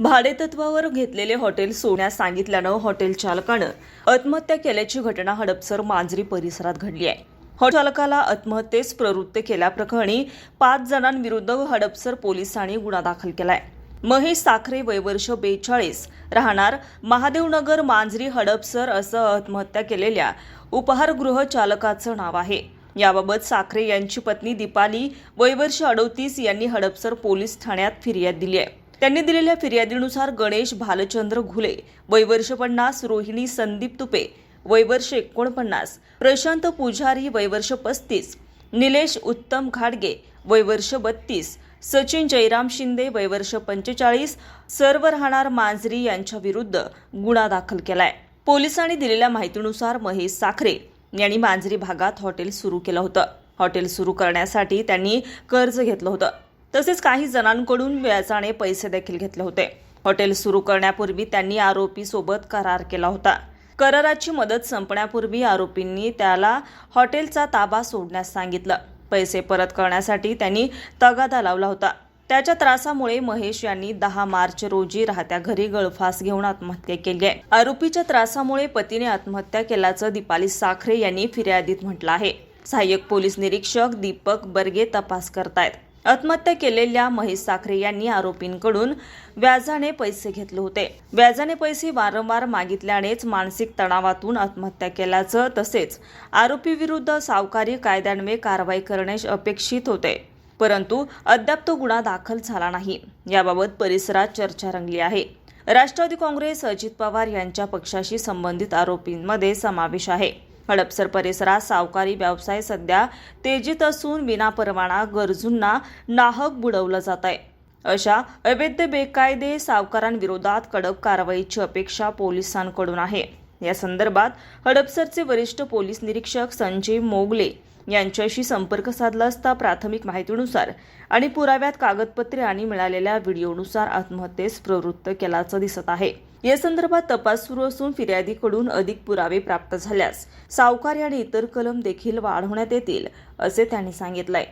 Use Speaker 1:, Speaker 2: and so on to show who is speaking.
Speaker 1: भाडेतत्वावर घेतलेले हॉटेल सोडण्यास सांगितल्यानं हॉटेल चालकानं आत्महत्या केल्याची घटना हडपसर मांजरी परिसरात घडली आहे. हॉटेल चालकाला आत्महत्येस प्रवृत्त केल्याप्रकरणी पाच जणांविरुद्ध हडपसर पोलिसांनी गुन्हा दाखल केलाय. महेश साखरे वयवर्ष बेचाळीस राहणार महादेवनगर मांजरी हडपसर असं आत्महत्या केलेल्या उपहारगृह चालकाचं नाव आहे. याबाबत साखरे यांची पत्नी दीपाली वयवर्ष अडोतीस यांनी हडपसर पोलीस ठाण्यात फिर्याद दिली आहे. त्यांनी दिलेल्या फिर्यादीनुसार गणेश भालचंद्र घुले वयवर्ष पन्नास रोहिणी संदीप तुपे वयवर्ष एकोणपन्नास प्रशांत पुजारी वयवर्ष पस्तीस निलेश उत्तम घाडगे वयवर्ष बत्तीस सचिन जयराम शिंदे वयवर्ष पंचेचाळीस सर्व राहणार मांजरी यांच्या विरुद्ध गुन्हा दाखल केलाय. पोलिसांनी दिलेल्या माहितीनुसार महेश साखरे यांनी मांजरी भागात हॉटेल सुरू केलं होतं. हॉटेल सुरू करण्यासाठी त्यांनी कर्ज घेतलं होतं. तसेच काही जणांकडून व्याजाने पैसे देखील घेतले होते. हॉटेल सुरू करण्यापूर्वी त्यांनी आरोपीसोबत करार केला होता. कराराची मदत संपण्यापूर्वी आरोपींनी त्याला हॉटेलचा ताबा सोडण्यास सांगितलं. पैसे परत करण्यासाठी त्यांनी तगादा लावला होता. त्याच्या त्रासामुळे महेश यांनी दहा मार्च रोजी राहत्या घरी गळफास घेऊन आत्महत्या केली आहे. आरोपीच्या त्रासामुळे पतीने आत्महत्या केल्याचं दीपाली साखरे यांनी फिर्यादीत म्हटलं आहे. सहाय्यक पोलीस निरीक्षक दीपक बर्गे तपास करतायत. आत्महत्या केलेल्या महेश साखरे यांनी आरोपींकडून व्याजाने पैसे घेतले होते. व्याजाने पैसे वारंवार मागितल्यानेच मानसिक तणावातून आत्महत्या केल्याचं तसेच आरोपी विरुद्ध सावकारी कायद्यान्वये कारवाई करणे अपेक्षित होते. परंतु अद्याप तो गुन्हा दाखल झाला नाही. याबाबत परिसरात चर्चा रंगली आहे. राष्ट्रवादी काँग्रेस अजित पवार यांच्या पक्षाशी संबंधित आरोपींमध्ये समावेश आहे. हडपसर परिसरात सावकारी व्यवसाय सध्या तेजीत असून विनापरवाना गरजूंना नाहक बुडवलं जात आहे. अशा अवैध बेकायदे सावकारांविरोधात कडक कारवाईची अपेक्षा पोलिसांकडून आहे. या संदर्भात हडपसरचे वरिष्ठ पोलीस निरीक्षक संजय मोगले यांच्याशी संपर्क साधला असता प्राथमिक माहितीनुसार आणि पुराव्यात कागदपत्रे आणि मिळालेल्या व्हिडिओनुसार आत्महत्येस प्रवृत्त केल्याचं दिसत आहे. या संदर्भात तपास सुरू असून फिर्यादीकडून अधिक पुरावे प्राप्त झाल्यास सावकारी आणि इतर कलम देखील वाढवण्यात येतील असे त्यांनी सांगितलंय.